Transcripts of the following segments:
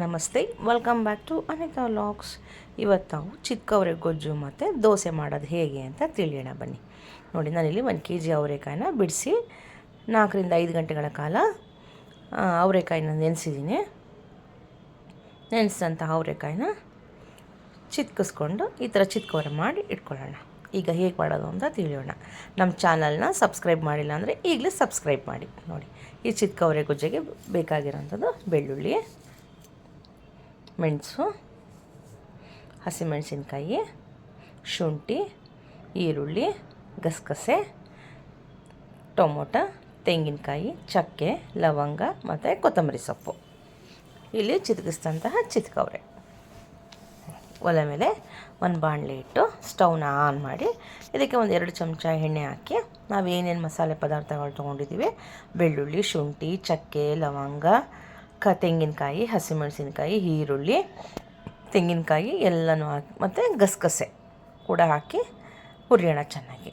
ನಮಸ್ತೆ welcome back to Anitha vlogs ಇವತ್ತು ನಾವು ಚಿಕ್ಕವರೆ ಗೊಜ್ಜು ಮತ್ತು ದೋಸೆ ಮಾಡೋದು ಹೇಗೆ ಅಂತ ತಿಳಿಯೋಣ ಬನ್ನಿ. ನೋಡಿ, ನಾನಿಲ್ಲಿ ಒಂದು ಕೆ ಜಿ ಅವರೆಕಾಯಿನ ಬಿಡಿಸಿ, ನಾಲ್ಕರಿಂದ ಐದು ಗಂಟೆಗಳ ಕಾಲ ಅವರೆಕಾಯಿನ ನೆನೆಸಿದ್ದೀನಿ. ನೆನೆಸಿದಂಥ ಅವರೆಕಾಯಿನ ಚಿತ್ಕಿಸ್ಕೊಂಡು ಈ ಥರ ಚಿತ್ಕವರೆ ಮಾಡಿ ಇಟ್ಕೊಳ್ಳೋಣ. ಈಗ ಹೇಗೆ ಮಾಡೋದು ಅಂತ ತಿಳಿಯೋಣ. ನಮ್ಮ ಚಾನಲ್ನ ಸಬ್ಸ್ಕ್ರೈಬ್ ಮಾಡಿಲ್ಲ ಅಂದರೆ ಈಗಲೇ ಸಬ್ಸ್ಕ್ರೈಬ್ ಮಾಡಿ. ನೋಡಿ, ಈ ಚಿತ್ಕವರೆ ಗುಜ್ಜೆಗೆ ಬೇಕಾಗಿರೋಂಥದ್ದು ಬೆಳ್ಳುಳ್ಳಿ ಮೆಣಸು, ಹಸಿಮೆಣಸಿನಕಾಯಿ, ಶುಂಠಿ, ಈರುಳ್ಳಿ, ಗಸಗಸೆ, ಟೊಮೊಟೊ, ತೆಂಗಿನಕಾಯಿ, ಚಕ್ಕೆ, ಲವಂಗ ಮತ್ತು ಕೊತ್ತಂಬರಿ ಸೊಪ್ಪು. ಇಲ್ಲಿ ಚಿತ್ಕಿಸಿದಂತಹ ಚಿತ್ಕವ್ರೆ. ಒಲೆ ಮೇಲೆ ಒಂದು ಬಾಣಲೆ ಇಟ್ಟು ಸ್ಟವ್ನ ಆನ್ ಮಾಡಿ ಇದಕ್ಕೆ ಒಂದು ಎರಡು ಚಮಚ ಎಣ್ಣೆ ಹಾಕಿ ನಾವು ಏನೇನು ಮಸಾಲೆ ಪದಾರ್ಥಗಳು ತೊಗೊಂಡಿದ್ದೀವಿ ಬೆಳ್ಳುಳ್ಳಿ, ಶುಂಠಿ, ಚಕ್ಕೆ, ಲವಂಗ ಕ ತೆಂಗಿನಕಾಯಿ, ಹಸಿಮೆಣಸಿನಕಾಯಿ, ಈರುಳ್ಳಿ, ತೆಂಗಿನಕಾಯಿ ಎಲ್ಲನೂ ಹಾಕಿ, ಮತ್ತು ಗಸಗಸೆ ಕೂಡ ಹಾಕಿ ಹುರಿಯೋಣ ಚೆನ್ನಾಗಿ.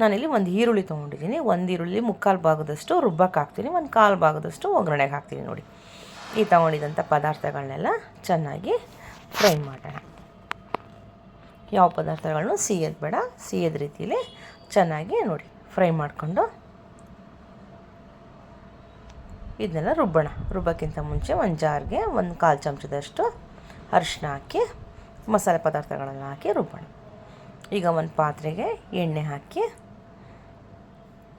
ನಾನಿಲ್ಲಿ ಒಂದು ಈರುಳ್ಳಿ ತೊಗೊಂಡಿದ್ದೀನಿ. ಒಂದು ಈರುಳ್ಳಿ ಮುಕ್ಕಾಲು ಭಾಗದಷ್ಟು ರುಬ್ಬಕ್ಕೆ ಹಾಕ್ತೀನಿ. ಒಂದು ಕಾಲು ಭಾಗದಷ್ಟು ಒಗ್ಗರಣೆಗೆ ಹಾಕ್ತೀನಿ ನೋಡಿ. ಈ ತೊಗೊಂಡಿದ್ದಂಥ ಪದಾರ್ಥಗಳನ್ನೆಲ್ಲ ಚೆನ್ನಾಗಿ ಫ್ರೈ ಮಾಡೋಣ. ಯಾವ ಪದಾರ್ಥಗಳನ್ನು ಸಿಯೋದು ಬೇಡ. ಸಿಯೋದ ರೀತಿಯಲ್ಲಿ ಚೆನ್ನಾಗಿ ನೋಡಿ ಫ್ರೈ ಮಾಡಿಕೊಂಡು ಇದನ್ನೆಲ್ಲ ರುಬ್ಬೋಣ. ರುಬ್ಬೋಕ್ಕಿಂತ ಮುಂಚೆ ಒಂದು ಜಾರಿಗೆ ಒಂದು ಕಾಲು ಚಮಚದಷ್ಟು ಅರಿಶಿನ ಹಾಕಿ, ಮಸಾಲೆ ಪದಾರ್ಥಗಳನ್ನು ಹಾಕಿ ರುಬ್ಬೋಣ. ಈಗ ಒಂದು ಪಾತ್ರೆಗೆ ಎಣ್ಣೆ ಹಾಕಿ,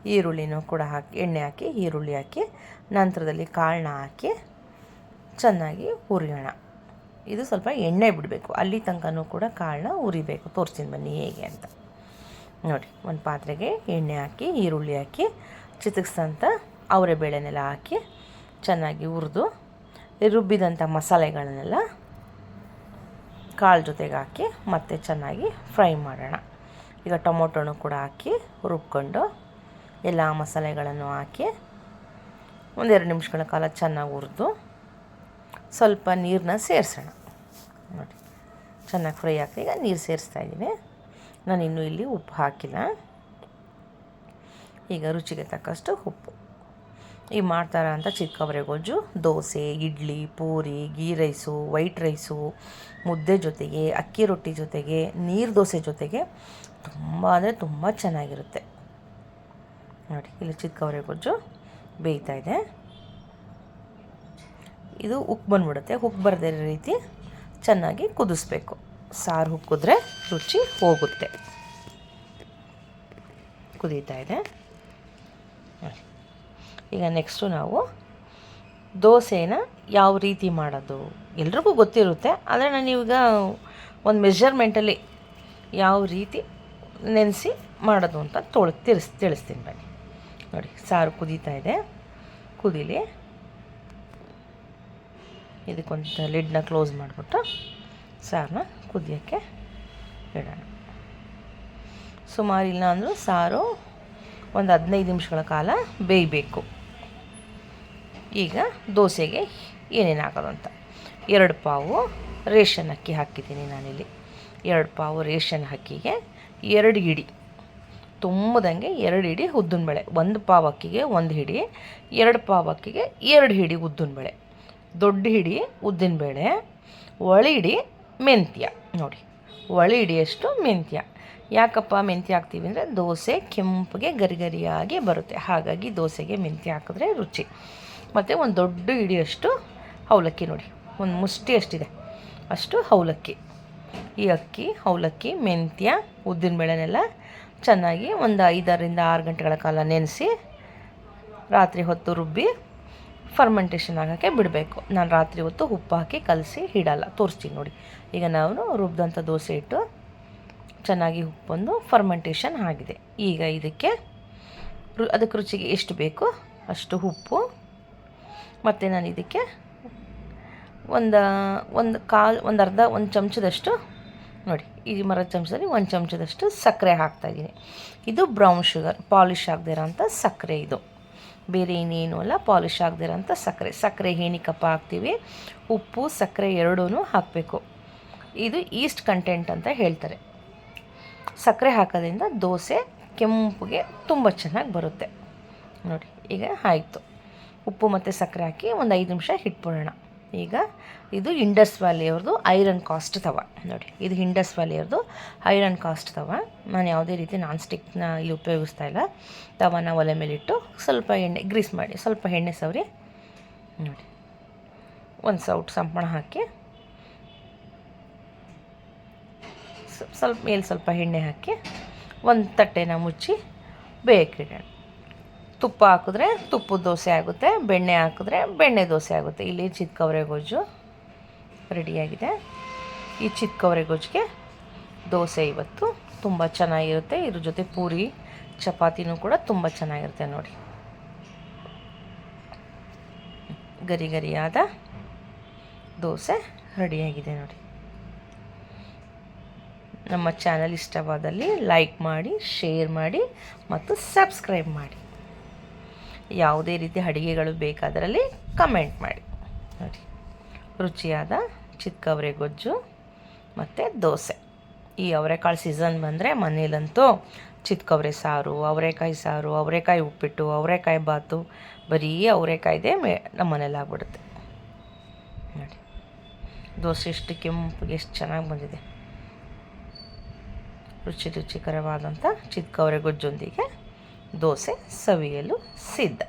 ಈರುಳ್ಳಿನೂ ಕೂಡ ಹಾಕಿ, ಎಣ್ಣೆ ಹಾಕಿ, ಈರುಳ್ಳಿ ಹಾಕಿ, ನಂತರದಲ್ಲಿ ಕಾಳನ್ನ ಹಾಕಿ ಚೆನ್ನಾಗಿ ಹುರಿಯೋಣ. ಇದು ಸ್ವಲ್ಪ ಎಣ್ಣೆ ಬಿಡಬೇಕು. ಅಲ್ಲಿ ತನಕನೂ ಕೂಡ ಕಾಳನ್ನ ಉರಿಬೇಕು ತೋರಿಸ್ತೀನಿ ಬನ್ನಿ ಹೇಗೆ ಅಂತ. ನೋಡಿ, ಒಂದು ಪಾತ್ರೆಗೆ ಎಣ್ಣೆ ಹಾಕಿ, ಈರುಳ್ಳಿ ಹಾಕಿ ಚಿತಕ್ಸಂತ ಅವರೆ ಬೇಳೆನೆಲ್ಲ ಹಾಕಿ ಚೆನ್ನಾಗಿ ಹುರಿದು, ರುಬ್ಬಿದಂಥ ಮಸಾಲೆಗಳನ್ನೆಲ್ಲ ಕಾಳು ಜೊತೆಗೆ ಹಾಕಿ ಮತ್ತೆ ಚೆನ್ನಾಗಿ ಫ್ರೈ ಮಾಡೋಣ. ಈಗ ಟೊಮೊಟೊನು ಕೂಡ ಹಾಕಿ ರುಬ್ಕೊಂಡು ಎಲ್ಲ ಮಸಾಲೆಗಳನ್ನು ಹಾಕಿ ಒಂದೆರಡು ನಿಮಿಷಗಳ ಕಾಲ ಚೆನ್ನಾಗಿ ಹುರಿದು ಸ್ವಲ್ಪ ನೀರನ್ನ ಸೇರಿಸೋಣ. ನೋಡಿ, ಚೆನ್ನಾಗಿ ಫ್ರೈ ಹಾಕಿ ಈಗ ನೀರು ಸೇರಿಸ್ತಾ ಇದ್ದೀನಿ. ನಾನು ಇನ್ನೂ ಇಲ್ಲಿ ಉಪ್ಪು ಹಾಕಿಲ್ಲ. ಈಗ ರುಚಿಗೆ ತಕ್ಕಷ್ಟು ಉಪ್ಪು. ಈ ಮಾಡ್ತಾರೆ ಅಂತ ಚಿಕ್ಕವರೆ ಗೊಜ್ಜು, dosa, idli, puri, ghee rice, white rice, ಮುದ್ದೆ ಜೊತೆಗೆ, ಅಕ್ಕಿ ರೊಟ್ಟಿ ಜೊತೆಗೆ, ನೀರು ದೋಸೆ ಜೊತೆಗೆ ತುಂಬ ಅಂದರೆ ತುಂಬ ಚೆನ್ನಾಗಿರುತ್ತೆ. ನೋಡಿ, ಇಲ್ಲಿ ಚಿಕ್ಕವರೆ ಗೊಜ್ಜು ಬೇಯ್ತಾ ಇದೆ. ಇದು ಉಪ್ಪು ಬಂದ್ಬಿಡುತ್ತೆ, ಉಪ್ಪು ಬರದೇ ಇರೋ ರೀತಿ ಚೆನ್ನಾಗಿ ಕುದಿಸ್ಬೇಕು. ಸಾರು ಹುಕ್ಕಿದ್ರೆ ರುಚಿ ಹೋಗುತ್ತೆ. ಕುದೀತಾ ಇದೆ. ಈಗ ನೆಕ್ಸ್ಟು ನಾವು ದೋಸೆನ ಯಾವ ರೀತಿ ಮಾಡೋದು? ಎಲ್ರಿಗೂ ಗೊತ್ತಿರುತ್ತೆ, ಆದರೆ ನಾನು ಈಗ ಒಂದು ಮೆಷರ್ಮೆಂಟಲ್ಲಿ ಯಾವ ರೀತಿ ನೆನೆಸಿ ಮಾಡೋದು ಅಂತ ತೋಳ ತಿಳಿಸ್ ತಿಳಿಸ್ತೀನಿ ಬನ್ನಿ. ನೋಡಿ, ಸಾರು ಕುದೀತಾ ಇದೆ. ಕುದೀಲಿ. ಇದಕ್ಕೊಂದು ಲಿಡ್ನ ಕ್ಲೋಸ್ ಮಾಡಿಬಿಟ್ಟು ಸಾರನ್ನ ಕುದಿಯೋಕ್ಕೆ ಇಡೋಣ. ಸುಮಾರು ಇಲ್ಲ ಅಂದರೂ ಸಾರು ಒಂದು ಹದಿನೈದು ನಿಮಿಷಗಳ ಕಾಲ ಬೇಯಬೇಕು. ಈಗ ದೋಸೆಗೆ ಏನೇನು ಹಾಕೋದು ಅಂತ. ಎರಡು ಪಾವು ರೇಷನ್ ಅಕ್ಕಿ ಹಾಕಿದ್ದೀನಿ ನಾನಿಲ್ಲಿ. ಎರಡು ಪಾವು ರೇಷನ್ ಅಕ್ಕಿಗೆ ಎರಡು ಹಿಡಿ ತುಂಬದಂಗೆ ಎರಡು ಹಿಡಿ ಉದ್ದಿನಬೇಳೆ. ಒಂದು ಪಾವು ಅಕ್ಕಿಗೆ ಒಂದು ಹಿಡಿ, ಎರಡು ಪಾವು ಅಕ್ಕಿಗೆ ಎರಡು ಹಿಡಿ ಉದ್ದಿನಬೇಳೆ. ದೊಡ್ಡ ಹಿಡಿ ಉದ್ದಿನಬೇಳೆ ಒಳಿ ಹಿಡಿ ಮೆಂತ್ಯ. ನೋಡಿ ಒಳಿ ಹಿಡಿಯಷ್ಟು ಮೆಂತ್ಯ. ಯಾಕಪ್ಪ ಮೆಂತ್ಯ ಹಾಕ್ತೀವಿ ಅಂದರೆ ದೋಸೆ ಕೆಂಪಗೆ ಗರಿಗರಿಯಾಗಿ ಬರುತ್ತೆ. ಹಾಗಾಗಿ ದೋಸೆಗೆ ಮೆಂತ್ಯ ಹಾಕಿದ್ರೆ ರುಚಿ. ಮತ್ತು ಒಂದು ದೊಡ್ಡ ಹಿಡಿಯಷ್ಟು ಅವಲಕ್ಕಿ ನೋಡಿ. ಒಂದು ಮುಷ್ಟಿ ಅಷ್ಟಿದೆ. ಅಷ್ಟು ಅವಲಕ್ಕಿ. ಈ ಅಕ್ಕಿ, ಅವಲಕ್ಕಿ, ಮೆಂತ್ಯ ಉದ್ದಿನಬೇಳೆನೆಲ್ಲ ಚೆನ್ನಾಗಿ ಒಂದು ಐದರಿಂದ ಆರು ಗಂಟೆಗಳ ಕಾಲ ನೆನೆಸಿ ರಾತ್ರಿ ಹೊತ್ತು ರುಬ್ಬಿ ಫರ್ಮೆಂಟೇಷನ್ ಆಗೋಕ್ಕೆ ಬಿಡಬೇಕು. ನಾನು ರಾತ್ರಿ ಹೊತ್ತು ಉಪ್ಪು ಹಾಕಿ ಕಲಸಿ ಇಡಲ್ಲ ತೋರಿಸ್ತೀನಿ ನೋಡಿ. ಈಗ ನಾವು ರುಬ್ಬಿದಂಥ ದೋಸೆ ಇಟ್ಟು ಚೆನ್ನಾಗಿ ಉಪ್ಪೊಂದು ಫರ್ಮೆಂಟೇಷನ್ ಆಗಿದೆ. ಈಗ ಇದಕ್ಕೆ ಅದಕ್ಕೆ ರುಚಿಗೆ ಎಷ್ಟು ಬೇಕು ಅಷ್ಟು ಉಪ್ಪು ಮತ್ತು ನಾನು ಇದಕ್ಕೆ ಒಂದು ಒಂದು ಕಾಲು, ಒಂದು ಅರ್ಧ, ಒಂದು ಚಮಚದಷ್ಟು, ನೋಡಿ, ಈ ಮರದ ಚಮಚದಲ್ಲಿ ಒಂದು ಚಮಚದಷ್ಟು ಸಕ್ಕರೆ ಹಾಕ್ತಾಯಿದ್ದೀನಿ ಇದು ಬ್ರೌನ್ ಶುಗರ್ ಪಾಲಿಷ್ ಆಗದಿರೋಂಥ ಸಕ್ಕರೆ ಇದು. ಬೇರೆ ಇನ್ನೇನು ಅಲ್ಲ ಪಾಲಿಷ್ ಇರೋಂಥ ಸಕ್ಕರೆ. ಸಕ್ಕರೆ ಹೇನಿಕಪ್ಪ ಹಾಕ್ತೀವಿ, ಉಪ್ಪು, ಸಕ್ಕರೆ ಎರಡೂ ಹಾಕಬೇಕು. ಇದು ಈಸ್ಟ್ ಕಂಟೆಂಟ್ ಅಂತ ಹೇಳ್ತಾರೆ. ಸಕ್ಕರೆ ಹಾಕೋದ್ರಿಂದ ದೋಸೆ ಕೆಂಪುಗೆ ತುಂಬ ಚೆನ್ನಾಗಿ ಬರುತ್ತೆ. ನೋಡಿ, ಈಗ ಆಯಿತು. ಉಪ್ಪು ಮತ್ತು ಸಕ್ಕರೆ ಹಾಕಿ ಒಂದು ಐದು ನಿಮಿಷ ಇಟ್ಬಿಡೋಣ ಈಗ ಇದು ಇಂಡಸ್ ವ್ಯಾಲಿಯವ್ರದ್ದು ಐರನ್ ಕಾಸ್ಟ್ ತವ. ನೋಡಿ, ಇದು ಇಂಡಸ್ ವ್ಯಾಲಿಯವ್ರದ್ದು ಐರನ್ ಕಾಸ್ಟ್ ತವ. ನಾನು ಯಾವುದೇ ರೀತಿ ನಾನ್ ಸ್ಟಿಕ್ನ ಇಲ್ಲಿ ಉಪಯೋಗಿಸ್ತಾ ಇಲ್ಲ. ತವನ ಒಲೆ ಮೇಲಿಟ್ಟು ಸ್ವಲ್ಪ ಎಣ್ಣೆ ಗ್ರೀಸ್ ಮಾಡಿ, ಸ್ವಲ್ಪ ಎಣ್ಣೆ ಸವರಿ, ನೋಡಿ, ಒಂದು ಸೌಟ್ ಸಂಪಣ ಹಾಕಿ ಸ್ವಲ್ಪ, ಮೇಲೆ ಸ್ವಲ್ಪ ಎಣ್ಣೆ ಹಾಕಿ ಒಂದು ತಟ್ಟೆನ ಮುಚ್ಚಿ ಬೇಯಕ್ಕಿಡೋಣ ತುಪ್ಪ ಹಾಕಿದ್ರೆ ತುಪ್ಪದ ದೋಸೆ ಆಗುತ್ತೆ, ಬೆಣ್ಣೆ ಹಾಕಿದ್ರೆ ಬೆಣ್ಣೆ ದೋಸೆ ಆಗುತ್ತೆ. ಇಲ್ಲಿ ಚಿತ್ಕವರೆ ಗೊಜ್ಜು ರೆಡಿಯಾಗಿದೆ. ಈ ಚಿತ್ಕವರೆ ಗೊಜ್ಜಿಗೆ ದೋಸೆ ಇವತ್ತು ತುಂಬ ಚೆನ್ನಾಗಿರುತ್ತೆ. ಇದ್ರ ಜೊತೆ ಪೂರಿ, ಚಪಾತಿನೂ ಕೂಡ ತುಂಬ ಚೆನ್ನಾಗಿರುತ್ತೆ ನೋಡಿ. ಗರಿ ಗರಿಯಾದ ದೋಸೆ ರೆಡಿಯಾಗಿದೆ ನೋಡಿ. ನಮ್ಮ ಚಾನಲ್ ಇಷ್ಟವಾದಲ್ಲಿ ಲೈಕ್ ಮಾಡಿ, ಶೇರ್ ಮಾಡಿ ಮತ್ತು ಸಬ್ಸ್ಕ್ರೈಬ್ ಮಾಡಿ. ಯಾವುದೇ ರೀತಿ ಅಡುಗೆಗಳು ಬೇಕಾದರಲ್ಲಿ ಕಮೆಂಟ್ ಮಾಡಿ. ನೋಡಿ. ರುಚಿಯಾದ ಚಿಕ್ಕವರೆ ಗೊಜ್ಜು ಮತ್ತು ದೋಸೆ. ಈ ಅವರೆಕಾಳು ಸೀಸನ್ ಬಂದರೆ ಮನೇಲಂತೂ ಚಿತ್ಕವರೆ ಸಾರು, ಅವರೆಕಾಯಿ ಸಾರು, ಅವರೆಕಾಯಿ ಉಪ್ಪಿಟ್ಟು, ಅವರೆಕಾಯಿ ಬಾತು, ಬರೀ ಅವರೆಕಾಯಿದೆ ಮೇ ನಮ್ಮ ಮನೇಲಿ ಆಗ್ಬಿಡುತ್ತೆ. ನೋಡಿ. ದೋಸೆ ಎಷ್ಟು ಕೆಂಪು, ಎಷ್ಟು ಚೆನ್ನಾಗಿ ಬಂದಿದೆ. ರುಚಿ ರುಚಿಕರವಾದಂಥ ಚಿತ್ಕವರೆ ಗೊಜ್ಜೊಂದಿಗೆ ದೋಸೆ ಸವಿಯಲು ಸಿದ್ಧ.